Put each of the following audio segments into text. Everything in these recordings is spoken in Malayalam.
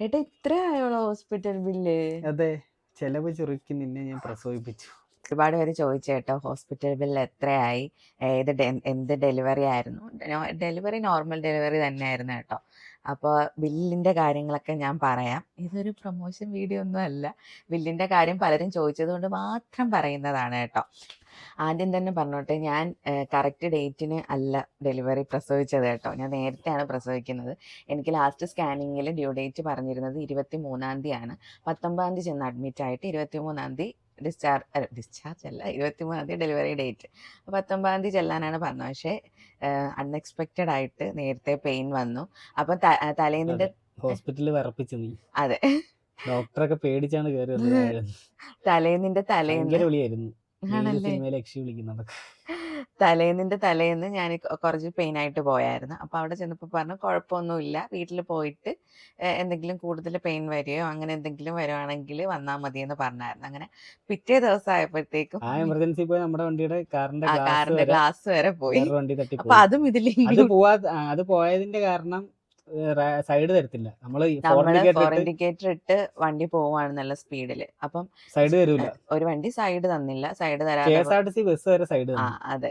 ഏട്ടാ ഇത്ര ആയോളോ ഹോസ്പിറ്റൽ ബില്ല്? അതെ ചെലവ് ചുരുക്കി നിന്നെ ഞാൻ പ്രസവിപ്പിച്ചു. ഒരുപാട് പേര് ചോദിച്ചേട്ടോ ഹോസ്പിറ്റൽ ബിൽ എത്രയായി? ഏത് എന്ത് ഡെലിവറി ആയിരുന്നു? ഡെലിവറി നോർമൽ ഡെലിവറി തന്നെയായിരുന്നു കേട്ടോ. അപ്പോൾ ബില്ലിന്റെ കാര്യങ്ങളൊക്കെ ഞാൻ പറയാം. ഇതൊരു പ്രൊമോഷൻ വീഡിയോ ഒന്നും അല്ല. ബില്ലിന്റെ കാര്യം പലരും ചോദിച്ചത് കൊണ്ട് മാത്രം പറയുന്നതാണ് കേട്ടോ. ആദ്യം തന്നെ പറഞ്ഞോട്ടെ ഞാൻ കറക്റ്റ് ഡേറ്റിന് അല്ല ഡെലിവറി പ്രസവിച്ചത് കേട്ടോ. ഞാൻ നേരത്തെയാണ് പ്രസവിക്കുന്നത്. എനിക്ക് ലാസ്റ്റ് സ്കാനിങ്ങിൽ ഡ്യൂ ഡേറ്റ് പറഞ്ഞിരുന്നത് ഇരുപത്തി മൂന്നാം തീയതിയാണ്. പത്തൊമ്പതാം തീയതി ചെന്ന് അഡ്മിറ്റ് ആയിട്ട് ഇരുപത്തി മൂന്നാം തീയതി ഡിസ്ചാർജ് അല്ല ഡിസ്ചാർജ് അല്ല ഇരുപത്തി മൂന്നാം തീയതി ഡെലിവറി ഡേറ്റ് പത്തൊമ്പതാം തീയതി ചെല്ലാനാണ് പറഞ്ഞത്. പക്ഷേ അൺഎക്സ്പെക്റ്റഡ് ആയിട്ട് നേരത്തെ പെയിൻ വന്നു. അപ്പം തലേന്നിന്റെ ഹോസ്പിറ്റലിൽ വിറപ്പിച്ചു നീ. അതെ. ഡോക്ടറൊക്കെ പേടിച്ചാണ് കയറി തലേന്നിന്റെ തലേന്ന് വിളിയായിരുന്നു. വിളിക്കുന്നുണ്ട് തലേന്നിന്റെ തലേന്ന് ഞാൻ കുറച്ച് പെയിൻ ആയിട്ട് പോയായിരുന്നു. അപ്പൊ അവിടെ ചെന്നപ്പോ പറഞ്ഞു കുഴപ്പമൊന്നുമില്ല വീട്ടിൽ പോയിട്ട് ഏഹ് എന്തെങ്കിലും കൂടുതൽ പെയിൻ വരികയോ അങ്ങനെ എന്തെങ്കിലും വരുവാണെങ്കിൽ വന്നാൽ മതി എന്ന് പറഞ്ഞായിരുന്നു. അങ്ങനെ പിറ്റേ ദിവസം ആയപ്പോഴത്തേക്കും ആ എമർജൻസി പോയി നമ്മുടെ വണ്ടിയുടെ കാറിന്റെ ആ ഗ്ലാസ് കാറിന്റെ വരെ ഗ്ലാസ് വരെ പോയി. വേറെ വണ്ടി തട്ടി അപ്പൊ പോയി അതും ഇതിൽ അത് include പോവാ ആ, അത് പോയതിന്റെ കാരണം സൈഡ് തരത്തില്ല. നമ്മൾ ഫോർ ഇൻഡിക്കേറ്റർ ഇട്ട് വണ്ടി പോവാണ് നല്ല സ്പീഡിൽ. അപ്പം സൈഡ് തരൂല. ഒരു വണ്ടി സൈഡ് തന്നില്ല. സൈഡ് തരാതെ ബസ് വരെ സൈഡ് അതെ.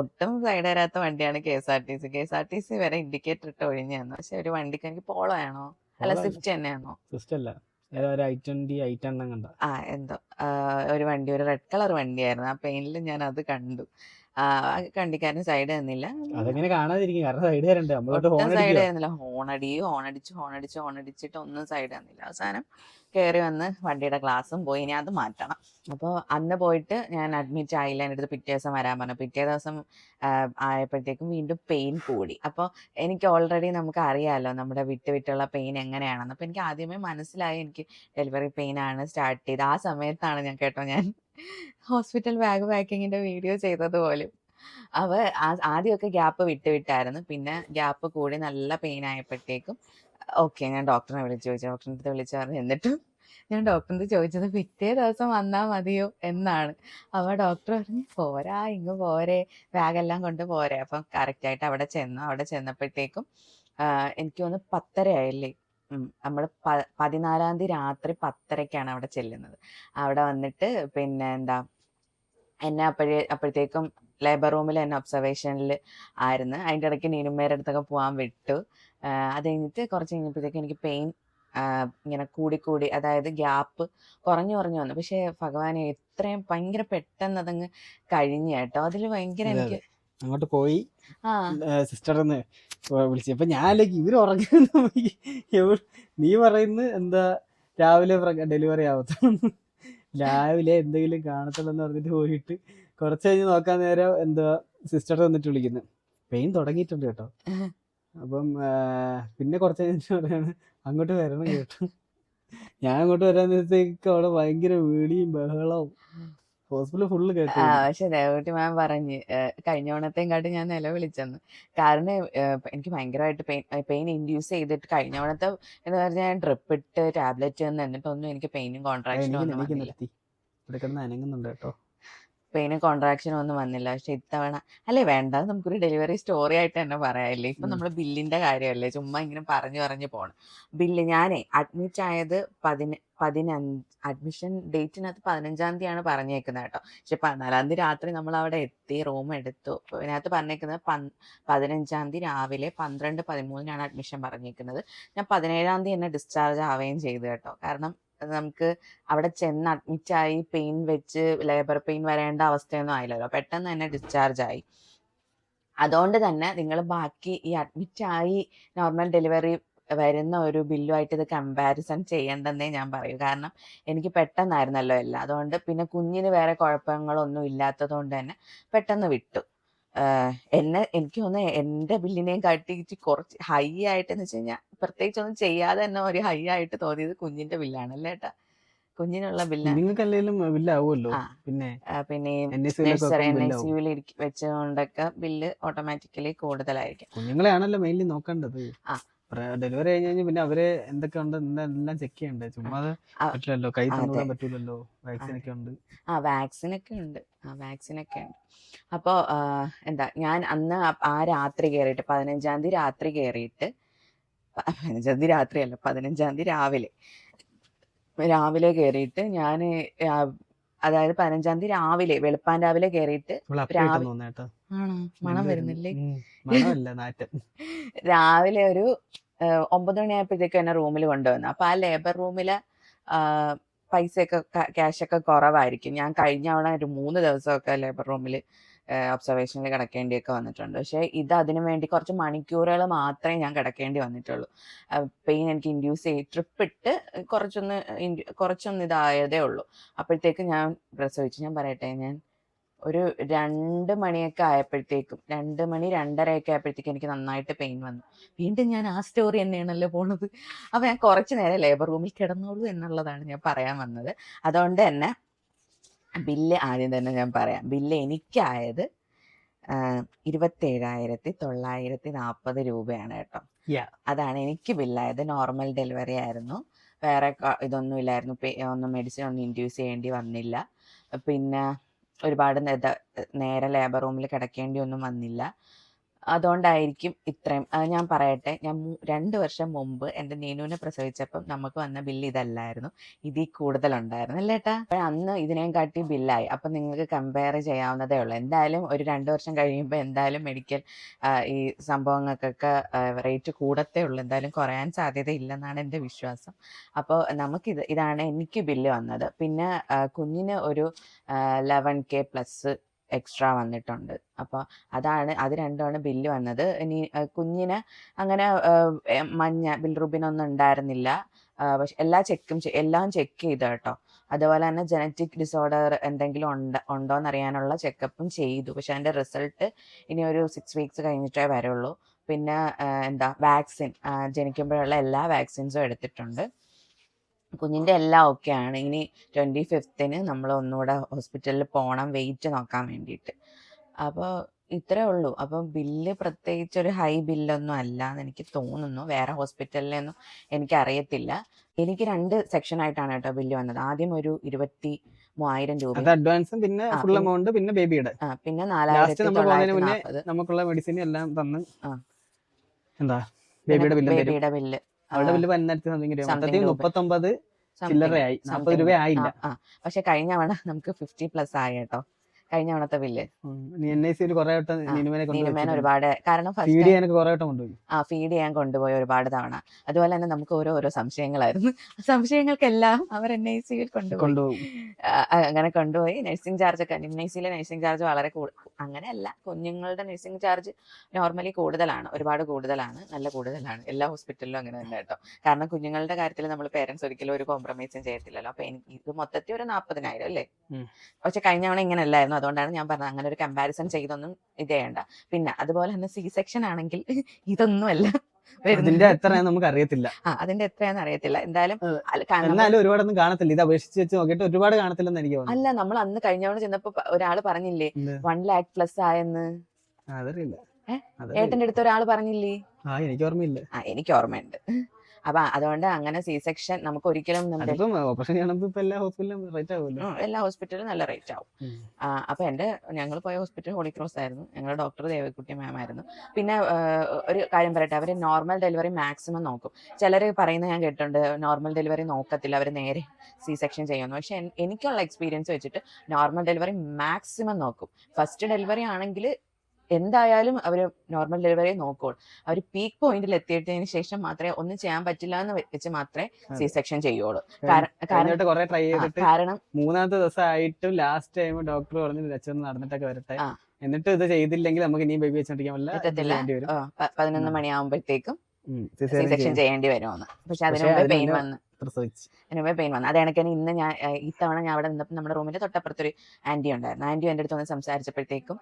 ഒട്ടും സൈഡ് തരാത്ത വണ്ടിയാണ് K S R T C. K S R T C വരെ ഇൻഡിക്കേറ്റർ ഇട്ട് ഒഴിഞ്ഞു തന്നു പക്ഷെ ഒരു വണ്ടിക്ക് എനിക്ക് പോളോ ആണോ അല്ല. സ്വിഫ്റ്റ് തന്നെയാണോ സ്വിഫ്റ്റ് അല്ല. ആ എന്തോ. ഒരു വണ്ടി ഒരു റെഡ് കളർ വണ്ടിയായിരുന്നു. ആ പെയിനിൽ ഞാൻ അത് കണ്ടു. വണ്ടിക്കാരന് സൈഡ് തന്നില്ല. അതെങ്ങനെ കാണാതിരിക്കും. കാരണം സൈഡ് തരണ്ടേ. നമ്മളോട്ട് ഹോൺ സൈഡ് തന്നില്ല ഹോണടി ഹോണടിച്ച് ഹോണടിച്ച് ഹോണടിച്ചിട്ട് ഒന്നും സൈഡ് തന്നില്ല. അവസാനം കയറി വന്ന് വണ്ടിയുടെ ഗ്ലാസും പോയി. ഇനി അത് മാറ്റണം. അപ്പോൾ അന്ന് പോയിട്ട് ഞാൻ അഡ്മിറ്റ് ആയില്ല എന്റെ അടുത്ത് പിറ്റേ ദിവസം വരാൻ പറഞ്ഞു. പിറ്റേ ദിവസം ആയപ്പോഴത്തേക്കും വീണ്ടും പെയിൻ കൂടി. അപ്പോൾ എനിക്ക് ഓൾറെഡി നമുക്ക് അറിയാമല്ലോ നമ്മുടെ വിട്ട് വിട്ടുള്ള പെയിൻ എങ്ങനെയാണെന്ന്. അപ്പോൾ എനിക്ക് ആദ്യമേ മനസ്സിലായി എനിക്ക് ഡെലിവറി പെയിൻ ആണ് സ്റ്റാർട്ട് ചെയ്ത് ആ സമയത്താണ് ഞാൻ കേട്ടോ ഞാൻ ഹോസ്പിറ്റൽ ബാഗ് പാക്കിങ്ങിന്റെ വീഡിയോ ചെയ്തത് പോലും. അവ ആദ്യമൊക്കെ ഗ്യാപ്പ് വിട്ട് വിട്ടായിരുന്നു. പിന്നെ ഗ്യാപ്പ് കൂടി നല്ല പെയിൻ ആയപ്പോഴത്തേക്കും ഓക്കെ ഞാൻ ഡോക്ടറിനെ വിളിച്ചു ചോദിച്ചു. ഡോക്ടറിന്റെ അടുത്ത് വിളിച്ചു പറഞ്ഞു. എന്നിട്ടും ഞാൻ അടുത്ത് ചോദിച്ചത് പിറ്റേ ദിവസം വന്നാൽ മതിയോ? എന്നാണ്. അവ ഡോക്ടർ പറഞ്ഞു പോരാ ഇങ്ങ് പോരെ. ബാഗെല്ലാം കൊണ്ട് പോരെ. അപ്പം കറക്റ്റായിട്ട് അവിടെ ചെന്നു. അവിടെ ചെന്നപ്പോഴത്തേക്കും എനിക്ക് തോന്നുന്നു പത്തര ആയില്ലേ നമ്മൾ പ പതിനാലാം തീയതി രാത്രി പത്തരയ്ക്കാണ് അവിടെ ചെല്ലുന്നത്. അവിടെ വന്നിട്ട് പിന്നെ എന്താ എന്നെ അപ്പോഴേ അപ്പോഴത്തേക്കും ലേബർ റൂമിൽ എന്നെ ഒബ്സർവേഷനിൽ ആയിരുന്നു. അതിന്റെ ഇടയ്ക്ക് നീനുമേരുടെ അടുത്തൊക്കെ പോകാൻ വിട്ടു. അത് കഴിഞ്ഞിട്ട് കുറച്ച് കഴിഞ്ഞപ്പോഴത്തേക്കും എനിക്ക് പെയിൻ ഇങ്ങനെ കൂടിക്കൂടി അതായത് ഗ്യാപ്പ് കുറഞ്ഞു കുറഞ്ഞു വന്നു. പക്ഷേ ഭഗവാനെ എത്രയും ഭയങ്കര പെട്ടെന്ന് അതങ്ങ് കഴിഞ്ഞു കേട്ടോ. അതിൽ ഭയങ്കര എനിക്ക് അങ്ങോട്ട് പോയി. ആ. സിസ്റ്റർ എന്ന് ഇപ്പൊ ഞാൻ അല്ലെങ്കിൽ ഇവർ ഉറങ്ങുന്ന നീ പറയുന്നു എന്താ രാവിലെ ഡെലിവറി ആവത്തുള്ളൂ. രാവിലെ എന്തെങ്കിലും കാണത്തുള്ളൂ എന്ന് പറഞ്ഞിട്ട് പോയിട്ട് കുറച്ച് കഴിഞ്ഞ് നോക്കാൻ നേരം എന്താ സിസ്റ്റർ വന്നിട്ട് വിളിക്കുന്നു. പെയിൻ തുടങ്ങിയിട്ടുണ്ട് കേട്ടോ. അപ്പം പിന്നെ കുറച്ച് കഴിഞ്ഞിട്ട് പറയാണ് അങ്ങോട്ട് വരണം കേട്ടോ. ഞാൻ അങ്ങോട്ട് വരാൻ നേരത്തേക്ക് അവിടെ ഭയങ്കര വീടിയും ബഹളവും. പക്ഷെ ദേവകുട്ടി മാം പറഞ്ഞ് കഴിഞ്ഞ ഓണത്തെയും കാട്ടി ഞാൻ നിലവിളിച്ചെന്ന്. കാരണം എനിക്ക് ഭയങ്കരമായിട്ട് പെയിൻ പെയിൻ ഇൻഡ്യൂസ് ചെയ്തിട്ട് കഴിഞ്ഞ ഓണത്തെ എന്ന് പറഞ്ഞാൽ ഞാൻ ഡ്രിപ്പ് ഇട്ട് ടാബ്ലറ്റ് എന്നിട്ടൊന്നും എനിക്ക് പെയിനും കോൺട്രാക്ഷനും ഒന്നും വന്നില്ല. ഇവിടെ കിടന്ന് അനങ്ങുന്നുണ്ട് കേട്ടോ. പെയിനും കോൺട്രാക്ഷനും ഒന്നും വന്നില്ല. പക്ഷെ ഇത്തവണ അല്ലേ വേണ്ട നമുക്കൊരു ഡെലിവറി സ്റ്റോറി ആയിട്ട് തന്നെ പറയാല്ലേ? ഇപ്പൊ നമ്മൾ നമ്മൾ ബില്ലിന്റെ കാര്യമല്ലേ? ചുമ്മാ ഇങ്ങനെ പറഞ്ഞു പറഞ്ഞു പോകണം ബില്ല് ഞാനേ അഡ്മിറ്റ് ആയത് പതിന പതിനഞ്ച് അഡ്മിഷൻ ഡേറ്റിനകത്ത് പതിനഞ്ചാം തീയതിയാണ് പറഞ്ഞേക്കുന്നത് കേട്ടോ. പക്ഷെ പതിനാലാം തീയതി രാത്രി നമ്മൾ അവിടെ എത്തി റൂം എടുത്തു. ഇതിനകത്ത് പറഞ്ഞേക്കുന്നത് പതിനഞ്ചാം തീയതി രാവിലെ പന്ത്രണ്ട് പതിമൂന്നിനാണ് അഡ്മിഷൻ പറഞ്ഞേക്കുന്നത്. ഞാൻ പതിനേഴാം തീയതി എന്നെ ഡിസ്ചാർജ് ആവുകയും ചെയ്തു കേട്ടോ. കാരണം നമുക്ക് അവിടെ ചെന്ന് അഡ്മിറ്റ് ആയി പെയിൻ വെച്ച് ലേബർ പെയിൻ വരേണ്ട അവസ്ഥയൊന്നും ആയില്ലല്ലോ. പെട്ടെന്ന് തന്നെ ഡിസ്ചാർജ് ആയി. അതുകൊണ്ട് തന്നെ നിങ്ങൾ ബാക്കി ഈ അഡ്മിറ്റ് ആയി നോർമൽ ഡെലിവറി വരുന്ന ഒരു ബില്ലുമായിട്ട് ഇത് കമ്പാരിസൺ ചെയ്യേണ്ടെന്നേ ഞാൻ പറയൂ. കാരണം എനിക്ക് പെട്ടെന്നായിരുന്നല്ലോ എല്ലാം. അതുകൊണ്ട് പിന്നെ കുഞ്ഞിന് വേറെ കുഴപ്പങ്ങളൊന്നും ഇല്ലാത്തത് കൊണ്ട് തന്നെ പെട്ടെന്ന് വിട്ടു. എന്നെ എനിക്ക് തോന്നുന്നു എന്റെ ബില്ലിനെയും കാട്ടിച്ച് കുറച്ച് ഹൈ ആയിട്ട് എന്ന് വെച്ച് കഴിഞ്ഞാൽ പ്രത്യേകിച്ച് ഒന്നും ചെയ്യാതെ തന്നെ ഒരു ഹൈ ആയിട്ട് തോന്നിയത് കുഞ്ഞിന്റെ ബില്ലാണ് അല്ലേ ഏട്ടാ? കുഞ്ഞിനുള്ള ബില്ല്. നിങ്ങൾക്ക് അല്ലെങ്കിലും ബില്ലാവുമല്ലോ. പിന്നെ പിന്നെ എൻ എസ് സിയിലൊക്കെ എൻ ഐ സിയുവിൽ വെച്ചുകൊണ്ടൊക്കെ ബില്ല് ഓട്ടോമാറ്റിക്കലി കൂടുതലായിരിക്കും. കുഞ്ഞുങ്ങളെയാണല്ലോ മെയിൻലി നോക്കേണ്ടത്. ആ. ഡെലിവറി കഴിഞ്ഞ് പിന്നെ അവർ എന്തൊക്കെ ഉണ്ട് എല്ലാം ചെക്ക് ചെയ്യണ്ടേ? ചുമ്മാ പറ്റില്ലല്ലോ. കൈ അതെ. തന്നുവിടാൻ പറ്റൂലല്ലോ. വാക്സിൻ ഒക്കെ ഉണ്ട്. ആ വാക്സിൻ ഒക്കെ ഉണ്ട്. ആ വാക്സിൻ ഒക്കെ ഉണ്ട്. അപ്പോൾ എന്താ ഞാൻ അന്ന് ആ- രാത്രി കയറിയിട്ട് പതിനഞ്ചാം തീയതി രാത്രി കയറിയിട്ട് പതിനഞ്ചാം തീയതി രാത്രിയല്ല പതിനഞ്ചാം തീയതി രാവിലെ. രാവിലെ കയറിയിട്ട് ഞാൻ അതായത് പതിനഞ്ചാം തീയതി രാവിലെ വെളുപ്പാൻ രാവിലെ കയറിയിട്ട് രാവിലെ അപ്പി മണം വരുന്നില്ലേ? രാവിലെ ഒരു ഒമ്പത് മണിയായപ്പോഴത്തേക്കും എന്നെ റൂമിൽ കൊണ്ടുവന്നു. അപ്പൊ ആ ലേബർ റൂമിൽ പൈസയൊക്കെ ക്യാഷൊക്കെ കുറവായിരിക്കും. ഞാൻ കഴിഞ്ഞ തവണ ഒരു മൂന്ന് ദിവസമൊക്കെ ലേബർ റൂമിൽ ഒബ്സർവേഷനിൽ കിടക്കേണ്ടിയൊക്കെ വന്നിട്ടുണ്ട്. പക്ഷേ ഇത് അതിനു വേണ്ടി കുറച്ച് മണിക്കൂറുകൾ മാത്രമേ ഞാൻ കിടക്കേണ്ടി വന്നിട്ടുള്ളൂ. പെയിൻ എനിക്ക് ഇൻഡ്യൂസ് ചെയ്ത് ട്രിപ്പ് ഇട്ട് കുറച്ചൊന്ന് കുറച്ചൊന്ന് ഇതായതേ ഉള്ളൂ. അപ്പോഴത്തേക്ക് ഞാൻ പ്രസവിച്ചു. ഞാൻ പറയട്ടെ ഞാൻ ഒരു രണ്ട് മണിയൊക്കെ ആയപ്പോഴത്തേക്കും രണ്ട് മണി രണ്ടരയൊക്കെ ആയപ്പോഴത്തേക്കും എനിക്ക് നന്നായിട്ട് പെയിൻ വന്നു. വീണ്ടും ഞാൻ ആ സ്റ്റോറി തന്നെയാണല്ലോ പോണത്. അപ്പൊ ഞാൻ കുറച്ച് നേരം ലേബർ റൂമിൽ കിടന്നോളൂ എന്നുള്ളതാണ് ഞാൻ പറയാൻ വന്നത്. അതുകൊണ്ട് തന്നെ ബില്ല് ആദ്യം തന്നെ ഞാൻ പറയാം. ബില്ല് എനിക്കായത് ഇരുപത്തേഴായിരത്തി തൊള്ളായിരത്തി നാൽപ്പത് രൂപയാണ് കേട്ടോ. അതാണ് എനിക്ക് ബില്ലായത് നോർമൽ ഡെലിവറി ആയിരുന്നു. വേറെ ഇതൊന്നും ഇല്ലായിരുന്നു ഒന്നും മെഡിസിൻ ഒന്നും ഇൻഡ്യൂസ് ചെയ്യേണ്ടി വന്നില്ല. പിന്നെ ഒരുപാട് നേരം ലേബർ റൂമിൽ കിടക്കേണ്ടി ഒന്നും വന്നില്ല. അതുകൊണ്ടായിരിക്കും ഇത്രയും. ഞാൻ പറയട്ടെ ഞാൻ രണ്ട് വർഷം മുമ്പ് എന്റെ നീനുവിനെ പ്രസവിച്ചപ്പം നമുക്ക് വന്ന ബില്ല് ഇതല്ലായിരുന്നു. ഇതിൽ കൂടുതലുണ്ടായിരുന്നു അല്ലേ ഏട്ടാ? അപ്പോൾ അന്ന് ഇതിനേം കാട്ടി ബില്ലായി. അപ്പം നിങ്ങൾക്ക് കമ്പയർ ചെയ്യാവുന്നതേ ഉള്ളൂ. എന്തായാലും ഒരു രണ്ട് വർഷം കഴിയുമ്പോൾ എന്തായാലും മെഡിക്കൽ ഈ സംഭവങ്ങൾക്കൊക്കെ റേറ്റ് കൂടത്തേ ഉള്ളൂ. എന്തായാലും കുറയാൻ സാധ്യത സാധ്യതയില്ലെന്നാണ് എന്റെ വിശ്വാസം. അപ്പോൾ നമുക്ക് ഇത് ഇതാണ് എനിക്ക് ബില്ല് വന്നത്. പിന്നെ കുഞ്ഞിന് ഒരു ലെവൻ കെ പ്ലസ് എക്സ്ട്രാ വന്നിട്ടുണ്ട്. അപ്പോൾ അതാണ് അത് രണ്ടുമാണ് ബില്ല് വന്നത്. ഇനി കുഞ്ഞിന് അങ്ങനെ മഞ്ഞ ബിൽ മഞ്ഞ ബിൽറുബിനൊന്നും ഉണ്ടായിരുന്നില്ല. പക്ഷെ എല്ലാ ചെക്കും എല്ലാം ചെക്ക് ചെയ്ത് കേട്ടോ. അതുപോലെ തന്നെ ജനറ്റിക് ഡിസോർഡർ എന്തെങ്കിലും ഉണ്ട് ഉണ്ടോ എന്നറിയാനുള്ള ചെക്കപ്പും ചെയ്തു. പക്ഷെ അതിന്റെ റിസൾട്ട് ഇനി ഒരു സിക്സ് വീക്സ് കഴിഞ്ഞിട്ടേ വരുള്ളൂ. പിന്നെ എന്താ വാക്സിൻ ജനിക്കുമ്പോഴുള്ള എല്ലാ വാക്സിൻസും എടുത്തിട്ടുണ്ട്. കുഞ്ഞിന്റെ എല്ലാം ഓക്കെ ആണ്. ഇനി ട്വന്റി ഫിഫ്ത്തിന് നമ്മൾ ഒന്നുകൂടെ ഹോസ്പിറ്റലിൽ പോകണം വെയിറ്റ് നോക്കാൻ വേണ്ടിയിട്ട്. അപ്പോൾ ഇത്രേ ഉള്ളൂ. അപ്പം ബില്ല് പ്രത്യേകിച്ച് ഒരു ഹൈ ബില്ലൊന്നും അല്ല എന്ന് എനിക്ക് തോന്നുന്നു. വേറെ ഹോസ്പിറ്റലിലൊന്നും എനിക്കറിയത്തില്ല. എനിക്ക് രണ്ട് സെക്ഷൻ ആയിട്ടാണ് കേട്ടോ ബില്ല് വന്നത്. ആദ്യം ഒരു ഇരുപത്തി മൂവായിരം രൂപ അഡ്വാൻസും പിന്നെ ഫുൾ എമൗണ്ട് പിന്നെ ബേബിയുടെ ആ, പിന്നെ നാലായിരത്തി തൊള്ളായിരത്തി നാൽപ്പത് നമുക്കുള്ള മെഡിസിൻ എല്ലാം തന്ന്. എന്താ? ബേബിയുടെ ബില്ല്. അവളുടെ ബില്ല് പതിനായിരത്തി സംതിങ് രൂപ മൊത്തത്തിൽ. മുപ്പത്തൊമ്പത് something, ചില്ലറയായി നാൽപ്പത് something. രൂപ ആയില്ല. പക്ഷെ കഴിഞ്ഞ തവണ നമുക്ക് ഫിഫ്റ്റി പ്ലസ് ആയി കേട്ടോ കഴിഞ്ഞ തവണത്തെ ബില്ല് നീനുമേനെ ഒരുപാട്. കാരണം ആ ഫീഡ് ചെയ്യാൻ കൊണ്ടുപോയി ഒരുപാട് തവണ. അതുപോലെ തന്നെ നമുക്ക് ഓരോ ഓരോ സംശയങ്ങളായിരുന്നു. സംശയങ്ങൾക്കെല്ലാം അവർ എൻ ഐ സിയിൽ കൊണ്ടുപോയി. അങ്ങനെ കൊണ്ടുപോയി. നഴ്സിംഗ് ചാർജ് ഒക്കെ എൻ ഐ സിയിലെ നഴ്സിംഗ് ചാർജ് വളരെ അങ്ങനെയല്ല. കുഞ്ഞുങ്ങളുടെ നഴ്സിംഗ് ചാർജ് നോർമലി കൂടുതലാണ്. ഒരുപാട് കൂടുതലാണ്. നല്ല കൂടുതലാണ്. എല്ലാ ഹോസ്പിറ്റലിലും അങ്ങനെ തന്നെ കേട്ടോ. കാരണം കുഞ്ഞുങ്ങളുടെ കാര്യത്തിൽ നമ്മൾ പേരൻസ് ഒരിക്കലും ഒരു കോംപ്രമൈസും ചെയ്യത്തില്ലല്ലോ. അപ്പൊ എനിക്ക് ഇത് മൊത്തത്തിൽ ഒരു നാൽപ്പതിനായിരം അല്ലേ. പക്ഷെ കഴിഞ്ഞ തവണ ഇങ്ങനെ അല്ലായിരുന്നു അതുകൊണ്ടാണ് ഞാൻ പറഞ്ഞത്. അങ്ങനെ ഒരു കമ്പാരിസൺ ചെയ്തൊന്നും ഇത് ചെയ്യണ്ട. പിന്നെ അതുപോലെ തന്നെ സി സെക്ഷൻ ആണെങ്കിൽ ഇതൊന്നുമല്ല. അതിന്റെ എത്രയാന്ന് നമുക്ക് അറിയത്തില്ല. ആ അതിന്റെ എത്രയാന്ന് അറിയത്തില്ല. എന്തായാലും എന്നാലും ഒരുപാടൊന്നും കാണത്തില്ല. ഇത് അപേക്ഷിച്ച് വെച്ച് നോക്കിയിട്ട് ഒരുപാട് കാണത്തില്ലെന്ന് എനിക്ക് തോന്നുന്നു. അല്ല നമ്മൾ അന്ന് കഴിഞ്ഞവണ് ചെന്നപ്പോ ഒരാൾ പറഞ്ഞില്ലേ? വൺ ലാക്ക് പ്ലസ് ആയെന്ന്. അതറിയില്ല. ഏട്ടന്റെ അടുത്ത് ഒരാൾ പറഞ്ഞില്ലേ? ആ എനിക്ക് ഓർമ്മയില്ല. ആ എനിക്ക് ഓർമ്മയുണ്ട്. അപ്പൊ അതുകൊണ്ട് അങ്ങനെ സി സെക്ഷൻ നമുക്ക് ഒരിക്കലും ഓപ്പറേഷൻ എല്ലാ ഹോസ്പിറ്റലും റേറ്റ് ആവുമല്ലോ. എല്ലാ ഹോസ്പിറ്റലും നല്ല റേറ്റ് ആവും. അപ്പൊ എന്റെ ഞങ്ങൾ പോയ ഹോസ്പിറ്റൽ ഹോളി ക്രോസ് ആയിരുന്നു. ഞങ്ങളുടെ ഡോക്ടർ ദേവക്കുട്ടി മാം ആയിരുന്നു. പിന്നെ ഒരു കാര്യം പറയട്ടെ അവർ നോർമൽ ഡെലിവറി മാക്സിമം നോക്കും. ചിലർ പറയുന്നത് ഞാൻ കേട്ടിട്ടുണ്ട് നോർമൽ ഡെലിവറി നോക്കത്തില്ല അവർ നേരെ സി സെക്ഷൻ ചെയ്യുന്നു. പക്ഷെ എനിക്കുള്ള എക്സ്പീരിയൻസ് വെച്ചിട്ട് നോർമൽ ഡെലിവറി മാക്സിമം നോക്കും. ഫസ്റ്റ് ഡെലിവറി ആണെങ്കിൽ എന്തായാലും അവർ നോർമൽ ഡെലിവറി നോക്കുള്ളൂ. അവർ പീക്ക് പോയിന്റിൽ എത്തിയിട്ടതിന് ശേഷം മാത്രമേ ഒന്നും ചെയ്യാൻ പറ്റില്ല എന്ന് വെച്ച് മാത്രമേ സി സെക്ഷൻ ചെയ്യുള്ളൂ. കാരണം മൂന്നാമത്തെ ദിവസം ആയിട്ടും ലാസ്റ്റ് ടൈം ഡോക്ടർ പറഞ്ഞു രച്ചൊന്ന് നടന്നിട്ടൊക്കെ വരട്ടെ. എന്നിട്ട് ഇത് ചെയ്തില്ലെങ്കിൽ നമുക്ക് ഇനിയും ബേബി വെച്ചോണ്ടിരിക്കാൻ പറ്റില്ല. പതിനൊന്ന്. മണിയാകുമ്പോഴത്തേക്കും സി സെക്ഷൻ ചെയ്യേണ്ടി വരുമെന്ന്. പക്ഷെ അതിനുള്ള പെയിൻ വന്ന്. പ്രസവിച്ച്. മുമ്പേ പെയിൻ വന്നു. അത് ഇന്ന് ഞാൻ ഈ ഇത്തവണ ഞാൻ അവിടെ നിന്നപ്പോൾ നമ്മുടെ റൂമിന്റെ തൊട്ടപ്പുറത്തൊരു ആന്റി ഉണ്ടായിരുന്നു. ആന്റി എന്റെ അടുത്ത് ഒന്ന് സംസാരിച്ചപ്പോഴത്തേക്കും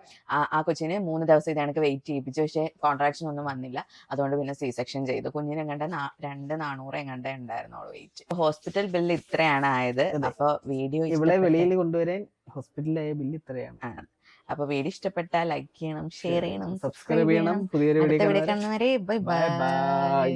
ആ കൊച്ചിന് മൂന്ന് ദിവസം ഇത് കണക്ക് വെയിറ്റ് ചെയ്യിപ്പിച്ചു. പക്ഷേ കോൺട്രാക്ഷൻ ഒന്നും വന്നില്ല. അതുകൊണ്ട് പിന്നെ സി സെക്ഷൻ ചെയ്തു. കുഞ്ഞിനെ കണ്ട രണ്ട് നാനൂറ് എങ്ങാണ്ടേ ഉണ്ടായിരുന്നുള്ളൂ വെയിറ്റ് ഹോസ്പിറ്റൽ ബില്ല് ഇത്രയാണ് ആയത്. അപ്പൊ അപ്പോൾ വീഡിയോ ഇവിടെ വെളിയിൽ കൊണ്ടുവരാൻ ഹോസ്പിറ്റലായ ബില്ല് ഇത്രയാണ്. അപ്പൊ വീഡിയോ ഇഷ്ടപ്പെട്ട ലൈക്ക് ചെയ്യണം ഷെയർ ചെയ്യണം. സബ്സ്ക്രൈബ് ചെയ്യണം. പുതിയൊരു വീഡിയോ കാണുന്നവരെ. ബൈ. ബൈ